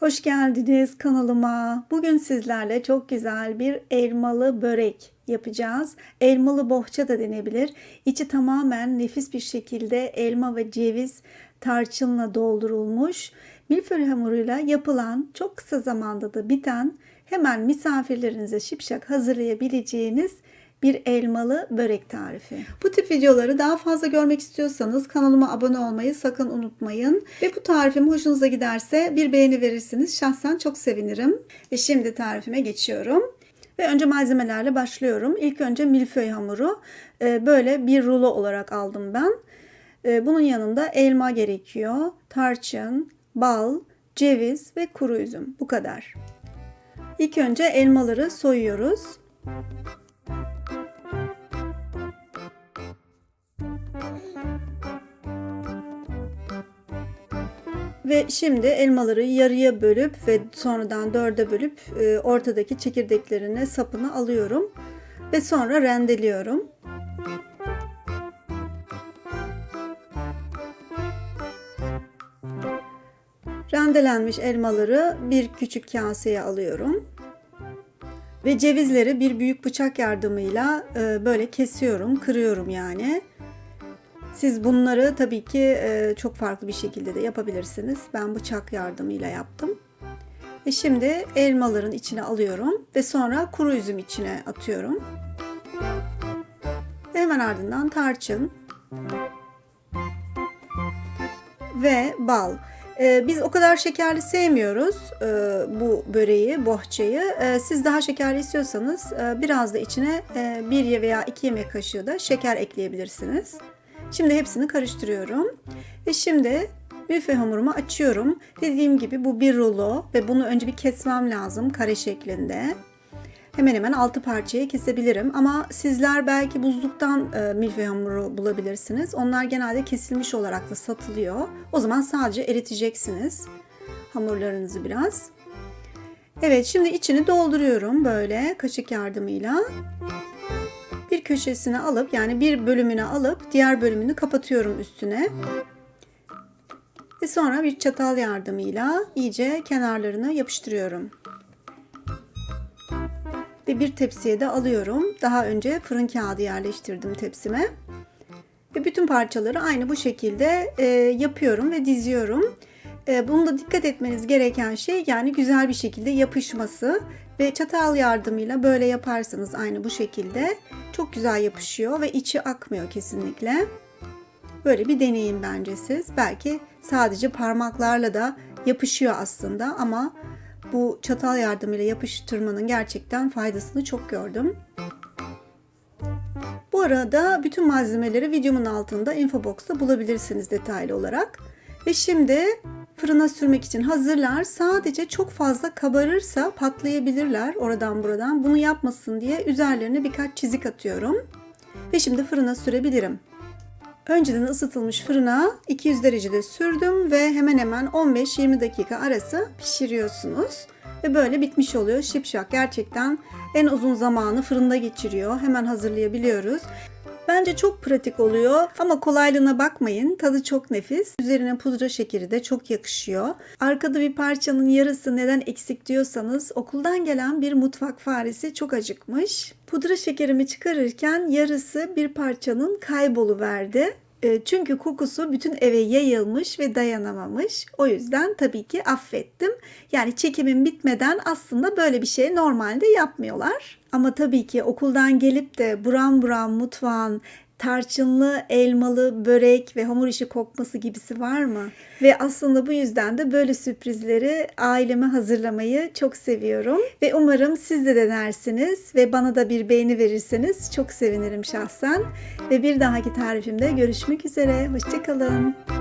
Hoş geldiniz kanalıma. Bugün sizlerle çok güzel bir elmalı börek yapacağız. Elmalı bohça da denebilir. İçi tamamen nefis bir şekilde elma ve ceviz tarçınla doldurulmuş. Milföy hamuruyla yapılan, çok kısa zamanda da biten, hemen misafirlerinize şipşak hazırlayabileceğiniz bir elmalı börek tarifi. Bu tip videoları daha fazla görmek istiyorsanız kanalıma abone olmayı sakın unutmayın. Ve bu tarifim hoşunuza giderse bir beğeni verirsiniz. Şahsen çok sevinirim. Ve şimdi tarifime geçiyorum. Ve önce malzemelerle başlıyorum. İlk önce milföy hamuru. Ee, Böyle bir rulo olarak aldım ben. Ee, Bunun yanında elma gerekiyor. Tarçın, bal, ceviz ve kuru üzüm. Bu kadar. İlk önce elmaları soyuyoruz. Ve şimdi elmaları yarıya bölüp ve sonradan dörde bölüp e, ortadaki çekirdeklerini sapını alıyorum. Ve sonra rendeliyorum. Rendelenmiş elmaları bir küçük kaseye alıyorum. Ve cevizleri bir büyük bıçak yardımıyla e, böyle kesiyorum, kırıyorum yani. Siz bunları tabii ki e, çok farklı bir şekilde de yapabilirsiniz. Ben bıçak yardımıyla yaptım. Ve şimdi elmaların içine alıyorum ve sonra kuru üzüm içine atıyorum. Ve hemen ardından tarçın ve bal. Ee, biz o kadar şekerli sevmiyoruz e, bu böreği, bohçayı. E, siz daha şekerli istiyorsanız e, biraz da içine e, bir veya iki yemek kaşığı da şeker ekleyebilirsiniz. Şimdi hepsini karıştırıyorum. Ve şimdi milföy hamurumu açıyorum. Dediğim gibi bu bir rulo ve bunu önce bir kesmem lazım kare şeklinde. Hemen hemen 6 parçaya kesebilirim ama sizler belki buzluktan e, milföy hamuru bulabilirsiniz. Onlar genelde kesilmiş olarak da satılıyor. O zaman sadece eriteceksiniz hamurlarınızı biraz. Evet şimdi içini dolduruyorum böyle kaşık yardımıyla. Bir köşesine alıp yani bir bölümünü alıp diğer bölümünü kapatıyorum üstüne. Ve sonra bir çatal yardımıyla iyice kenarlarını yapıştırıyorum ve bir tepsiye de alıyorum. Daha önce fırın kağıdı yerleştirdim tepsime. Ve bütün parçaları aynı bu şekilde e, yapıyorum ve diziyorum. E, bunda dikkat etmeniz gereken şey yani güzel bir şekilde yapışması ve çatal yardımıyla böyle yaparsanız aynı bu şekilde çok güzel yapışıyor ve içi akmıyor kesinlikle. Böyle bir deneyin bence siz. Belki sadece parmaklarla da yapışıyor aslında ama bu çatal yardımıyla yapıştırmanın gerçekten faydasını çok gördüm. Bu arada bütün malzemeleri videomun altında infobox'ta bulabilirsiniz detaylı olarak. Ve şimdi fırına sürmek için hazırlar. Sadece çok fazla kabarırsa patlayabilirler oradan buradan. Bunu yapmasın diye üzerlerine birkaç çizik atıyorum. Ve şimdi fırına sürebilirim. Önceden ısıtılmış fırına 200 derecede sürdüm ve hemen hemen 15-20 dakika arası pişiriyorsunuz. Ve böyle bitmiş oluyor şipşak. Gerçekten en uzun zamanı fırında geçiriyor. Hemen hazırlayabiliyoruz. Bence çok pratik oluyor ama kolaylığına bakmayın. Tadı çok nefis. Üzerine pudra şekeri de çok yakışıyor. Arkada bir parçanın yarısı neden eksik diyorsanız okuldan gelen bir mutfak faresi çok acıkmış. Pudra şekerimi çıkarırken yarısı bir parçanın kayboluverdi. E, Çünkü kokusu bütün eve yayılmış ve dayanamamış. O yüzden tabii ki affettim. Yani çekimin bitmeden aslında böyle bir şey normalde yapmıyorlar. Ama tabii ki okuldan gelip de buram buram mutfağın tarçınlı, elmalı, börek ve hamur işi kokması gibisi var mı? Ve aslında bu yüzden de böyle sürprizleri aileme hazırlamayı çok seviyorum. Ve umarım siz de denersiniz ve bana da bir beğeni verirseniz çok sevinirim şahsen. Ve bir dahaki tarifimde görüşmek üzere. Hoşçakalın.